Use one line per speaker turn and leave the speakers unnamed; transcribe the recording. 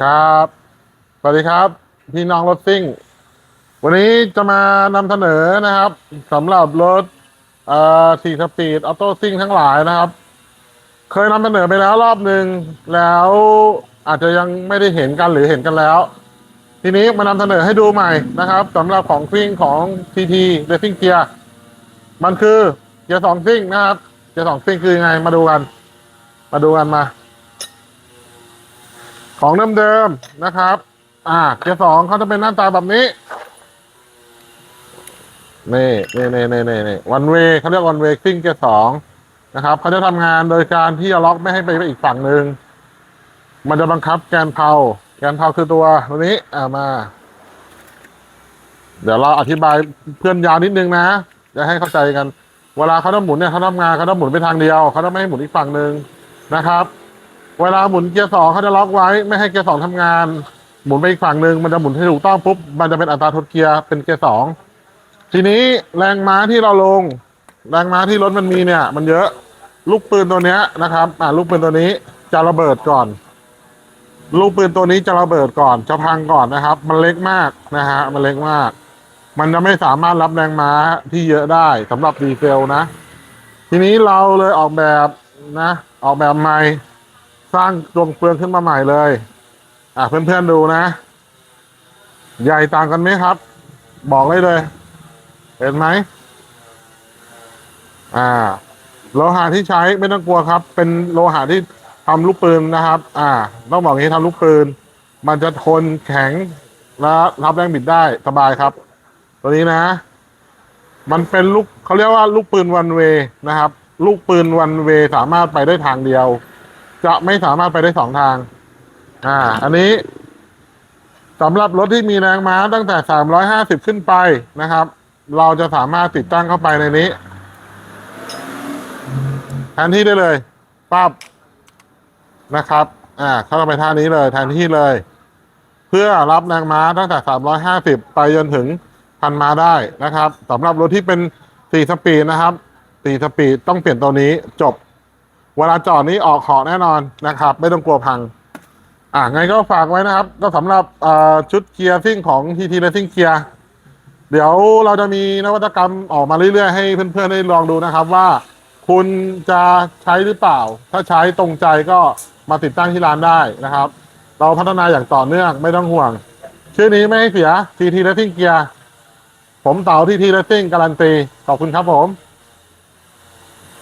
ครับ สวัสดีครับ พี่น้องรถซิ่ง วันนี้จะมานำเสนอนะครับสำหรับรถเอ่อสี่สปีดออโต้ซิ่งทั้งหลายนะครับ เคยนำเสนอไปแล้วรอบหนึ่งแล้วอาจจะยังไม่ได้เห็นกันหรือเห็นกันแล้ว ทีนี้มานำเสนอให้ดูใหม่นะครับสำหรับของซิ่งของ TT Racing Gear มันคือเกียร์สองซิ่งนะครับเกียร์สองซิ่งคือยังไงมาดูกัน มาดูกันมา ของเดิมๆนะครับ อ่า เกียร์สองเขาจะเป็นหน้าตาแบบนี้ นี่นี่นี่นี่นี่นี่วันเวเขาเรียกวันเวซิ่งเกียร์สองนะครับเขาจะทำงานโดยการที่จะล็อกไม่ให้ไปไปอีกฝั่งหนึ่งมันจะบังคับแกนเพาแกนเพาคือตัวตัวนี้ อ่ามา เดี๋ยวเราอธิบายเพื่อนยาวนิดนึงนะจะให้เข้าใจกัน เวลาเขาต้องหมุนเนี่ยเขาทำงานเขาต้องหมุนไปทางเดียวเขาต้องไม่ให้หมุนอีกฝั่งหนึ่งนะครับ เวลาหมุนเกียร์สองเขาจะล็อกไว้ ไม่ให้เกียร์สองทำงาน หมุนไปอีกฝั่งหนึ่งมันจะหมุนให้ถูกต้องปุ๊บมันจะเป็นอัตราทดเกียร์เป็นเกียร์สองทีนี้แรงม้าที่เราลง แรงม้าที่รถมันมีเนี่ย มันเยอะลูกปืนตัวเนี้ยนะครับ อ่าลูกปืนตัวนี้จะระเบิดก่อน ลูกปืนตัวนี้จะระเบิดก่อนจะพังก่อนนะครับ มันเล็กมากนะฮะมันเล็กมาก มันจะไม่สามารถรับแรงม้าที่เยอะได้สำหรับดีเซลนะ ทีนี้เราเลยออกแบบนะ ออกแบบใหม่ สร้างดวงเปลืองขึ้นมาใหม่เลย อะเพื่อนๆดูนะ ใหญ่ต่างกันไหมครับ บอกเลยเลย เห็นไหม อ่า โลหะที่ใช้ไม่ต้องกลัวครับ เป็นโลหะที่ทำลูกปืนนะครับ อ่า ต้องบอกอย่างนี้ทำลูกปืน มันจะทนแข็งและรับแรงบิดได้สบายครับ ตัวนี้นะ มันเป็นลูกเขาเรียกว่าลูกปืนวันเวนะครับ ลูกปืนวันเวสามารถไปได้ทางเดียว จะไม่สามารถไปได้สองทาง อ่า อันนี้สำหรับรถที่มีแรงม้าตั้งแต่สามร้อยห้าสิบขึ้นไปนะครับ เราจะสามารถติดตั้งเข้าไปในนี้แทนที่ได้เลยปั๊บนะครับ อ่า เข้าไปท่านี้เลยแทนที่เลย เพื่อรับแรงม้าตั้งแต่ 350 ไปจนถึงพันม้าได้นะครับสำหรับรถที่เป็น 4 สปีดนะครับ 4 สปีดต้องเปลี่ยนตัวนี้จบ เวลาจอดนี้ออกขอแน่นอนนะครับ ไม่ต้องกลัวพัง อ่าไงก็ฝากไว้นะครับ ก็สำหรับชุดเกียร์ซิ่งของ TT Racing Gear เดี๋ยวเราจะมีนวัตกรรมออกมาเรื่อยๆ ให้เพื่อนๆได้ลองดูนะครับว่าคุณจะใช้หรือเปล่า ถ้าใช้ตรงใจก็มาติดตั้งที่ร้านได้นะครับ เราพัฒนาอย่างต่อเนื่องไม่ต้องห่วง ชื่อนี้ไม่ให้เสีย TT Racing Gear ผมเต๋า TT Racing การันตี ขอบคุณครับผม